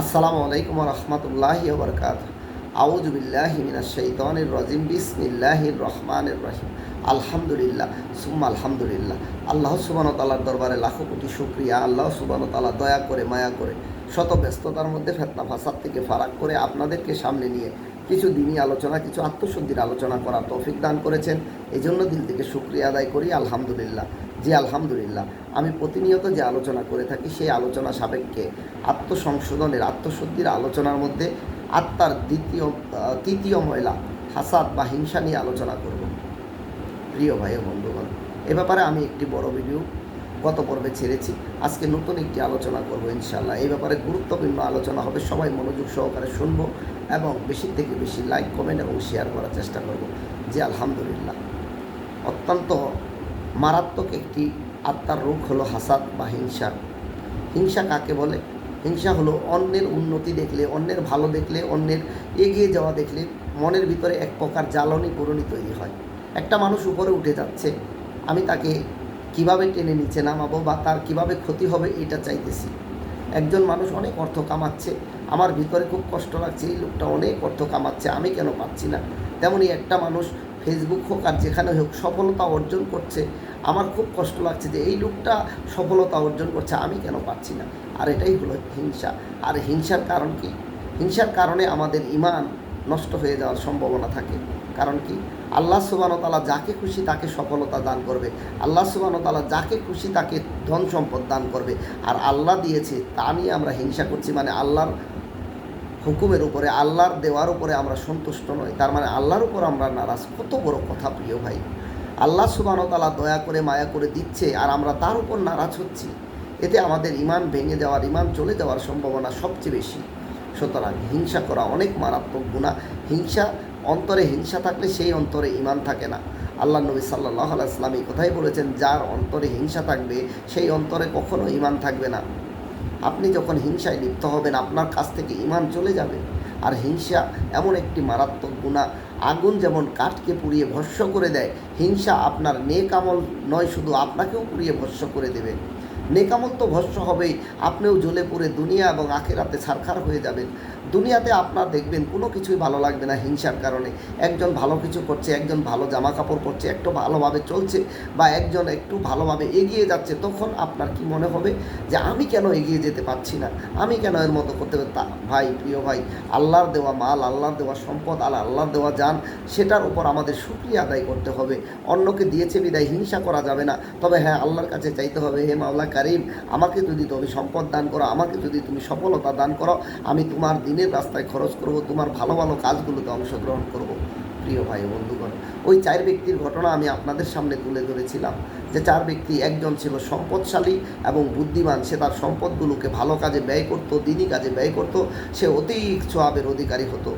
আসসালামু আলাইকুম রহমতুল্লাহ বরকাত আউজবিল্লাহ মিনাশাইতানির রাজিম। বিসমিল্লাহির রহমানির রহিম। আলহামদুলিল্লাহ। সুম্মা আলহামদুলিল্লাহ। আল্লাহ সুবান তালার দরবারে লাখো কোটি শুক্রিয়া। আল্লাহ সুবান তালা দয়া করে, মায়া করে, শত ব্যস্ততার মধ্যে ফেতনা ফাসাদ থেকে ফারাক করে আপনাদেরকে সামনে নিয়ে কিছু দিনই আলোচনা, কিছু আত্মশুদ্ধির আলোচনা করার তৌফিক দান করেছেন। এই জন্য দিল থেকে শুক্রিয়া আদায় করি। আলহামদুলিল্লাহ। জি আলহামদুলিল্লাহ, আমি প্রতিনিয়ত যে আলোচনা করে থাকি সেই আলোচনা সাপেক্ষে আত্মসংশোধনের আত্মশুদ্ধির আলোচনার মধ্যে আত্মার দ্বিতীয় তৃতীয় মহিলা হাসাদ বা হিংসা নিয়ে আলোচনা করব। প্রিয় ভাই বন্ধুগণ, এ ব্যাপারে আমি একটি বড় ভিডিও গত পর্বে ছেড়েছি। আজকে নতুন একটি আলোচনা করব ইনশাল্লাহ এই ব্যাপারে গুরুত্বপূর্ণ আলোচনা হবে, সবাই মনোযোগ সহকারে শুনব এবং বেশি থেকে বেশি লাইক, কমেন্ট এবং শেয়ার করার চেষ্টা করব। জি, আলহামদুলিল্লাহ। অত্যন্ত মারাত্মক একটি আত্মার রোগ হলো হাসাদ বা হিংসা। হিংসা কাকে বলে? হিংসা হলো অন্যের উন্নতি দেখলে, অন্যের ভালো দেখলে, অন্যের এগিয়ে যাওয়া দেখলে মনের ভিতরে এক প্রকার জ্বালনি পুরনি তৈরি হয়। একটা মানুষ উপরে উঠে যাচ্ছে, আমি তাকে কীভাবে টেনে নিচে নামাবো বা তার কীভাবে ক্ষতি হবে এটা চাইতেছি। একজন মানুষ অনেক অর্থ কামাচ্ছে, আমার ভিতরে খুব কষ্ট লাগছে, এই লোকটা অনেক অর্থ কামাচ্ছে, আমি কেন পাচ্ছি না? তেমনই একটা মানুষ ফেসবুক হোক আর যেখানে হোক সফলতা অর্জন করছে। আমার খুব কষ্ট লাগছে যে এই লোকটা সফলতা অর্জন করছে, আমি কেন পাচ্ছি না? আর এটাই হলো হিংসা। আর হিংসার কারণ কি? হিংসার কারণে আমাদের ইমান নষ্ট হয়ে যাওয়ার সম্ভাবনা থাকে। কারণ কি? আল্লাহ সুবানতালা যাকে খুশি তাকে সফলতা দান করবে। আল্লাহ সুবানতালা যাকে খুশি তাকে ধন সম্পদ দান করবে। আর আল্লাহ দিয়েছে, তা নিয়ে আমরা হিংসা করছি মানে আল্লাহর হুকুমের উপরে, আল্লাহর দেওয়ার উপরে আমরা সন্তুষ্ট নই। তার মানে আল্লাহর উপর আমরা নারাজ। কত বড় কথা প্রিয় ভাই। আল্লাহ সুবানতালা দয়া করে, মায়া করে দিচ্ছে আর আমরা তার উপর নারাজ হচ্ছি। এতে আমাদের ইমান ভেঙে দেওয়ার ইমান চলে যাওয়ার সম্ভাবনা সবচেয়ে বেশি। সুতরাং হিংসা করা অনেক মারাত্মক গুণা হিংসা, অন্তরে হিংসা থাকলে সেই অন্তরে ইমান থাকে না। আল্লাহ নবী সাল্লাহ আলাইসলাম এই কথাই বলেছেন, যার অন্তরে হিংসা থাকবে, সেই অন্তরে কখনো ইমান থাকবে না। আপনি যখন হিংসায় লিপ্ত হবেন, আপনার কাছ থেকে ইমান চলে যাবে। আর হিংসা এমন একটি মারাত্মক গুণা। আগুন যেমন কাঠকে পুড়িয়ে ভস্য করে দেয়, হিংসা আপনার নেকামল নয়, শুধু আপনাকেও পুড়িয়ে ভস্য করে দেবে। নেকামল তো ভস্য হবেই আপনিও জ্বলে পুড়ে দুনিয়া এবং আখেরাতে ছারখার হয়ে যাবেন। দুনিয়াতে আপনার দেখবেন কোনো কিছুই ভালো লাগবে না হিংসার কারণে। একজন ভালো কিছু করছে, একজন ভালো জামা কাপড় পরছে, একটু ভালোভাবে চলছে বা একজন একটু ভালোভাবে এগিয়ে যাচ্ছে, তখন আপনার কি মনে হবে যে আমি কেন এগিয়ে যেতে পারছি না? আমি কেন এর মতো করতে তা ভাই, প্রিয় ভাই, আল্লাহর দেওয়া মাল, আল্লাহর দেওয়া সম্পদ আল্লাহ আল্লাহর দেওয়া যান, সেটার উপর আমাদের সুক্রিয়া আদায় করতে হবে। অন্যকে দিয়েছে বিদায়, হিংসা করা যাবে না। তবে হ্যাঁ আল্লাহর কাছে চাইতে হবে, হে মাওলা কারিম, আমাকে যদি তুমি সম্পদ দান করো, আমাকে যদি তুমি সফলতা দান করো, আমি তোমার দিনের রাস্তায় খরচ করব, তোমার ভালো ভালো কাজগুলোতে অংশগ্রহণ করব। প্রিয় ভাই বন্ধুগণ, ওই চার ব্যক্তির ঘটনা আমি আপনাদের সামনে তুলে ধরেছিলাম, যে চার ব্যক্তি একজন ছিল সম্পদশালী এবং বুদ্ধিমান, সে তার সম্পদগুলোকে ভালো কাজে ব্যয় করত দিনই কাজে ব্যয় করত, সে অধিক সোয়াবের অধিকারী হতো।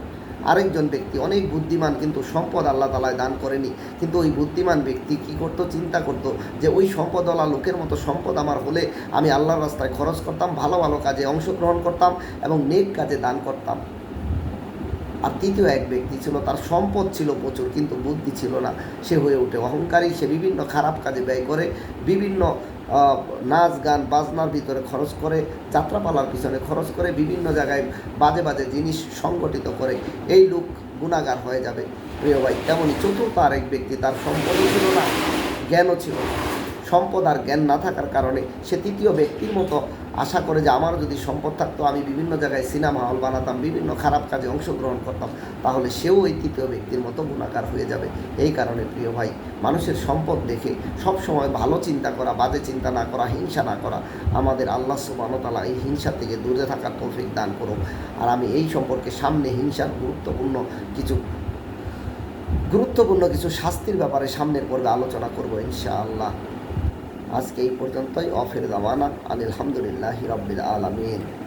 আরেকজন ব্যক্তি অনেক বুদ্ধিমান, কিন্তু সম্পদ আল্লাহ তালায় দান করেনি। কিন্তু ওই বুদ্ধিমান ব্যক্তি কি করতো? চিন্তা করতো যে ওই সম্পদওয়ালা লোকের মতো সম্পদ আমার হলে আমি আল্লাহর রাস্তায় খরচ করতাম, ভালো ভালো কাজে অংশগ্রহণ করতাম এবং নেক কাজে দান করতাম। আর তৃতীয় এক ব্যক্তি ছিল, তার সম্পদ ছিল প্রচুর, কিন্তু বুদ্ধি ছিল না। সে হয়ে ওঠে অহংকারী, সে বিভিন্ন খারাপ কাজে ব্যয় করে, বিভিন্ন নাচ গান, বাজনার ভিতরে খরচ করে, যাত্রাপালার পিছনে খরচ করে, বিভিন্ন জায়গায় বাজে বাজে জিনিস সংগঠিত করে। এই লোক গুণাগার হয়ে যাবে। প্রিয় ভাই তেমনই চতুর্থ আরেক ব্যক্তি, তার সম্পদও ছিল না, জ্ঞানও ছিল না। সম্পদ আর জ্ঞান না থাকার কারণে সে তৃতীয় ব্যক্তির মতো আশা করে যে আমার যদি সম্পদ থাকতো, আমি বিভিন্ন জায়গায় সিনেমা হল বানাতাম, বিভিন্ন খারাপ কাজে অংশগ্রহণ করতাম, তাহলে সেও ওই তৃতীয় ব্যক্তির মতো গুণাকার হয়ে যাবে। এই কারণে প্রিয় ভাই, মানুষের সম্পদ দেখে সব সময় ভালো চিন্তা করা, বাজে চিন্তা না করা, হিংসা না করা, আমাদের আল্লাহ সুবাহতালা এই হিংসা থেকে দূরে থাকার তৌফিক দান করুক। আর আমি এই সম্পর্কে সামনে হিংসার গুরুত্বপূর্ণ কিছু গুরুত্বপূর্ণ কিছু শাস্তির ব্যাপারে সামনের পর্বে আলোচনা করব ইনশাআল্লাহ। আজকে এই পর্যন্তই। অফের জামানা। আলহামদুলিল্লাহ রবিল আলমিন।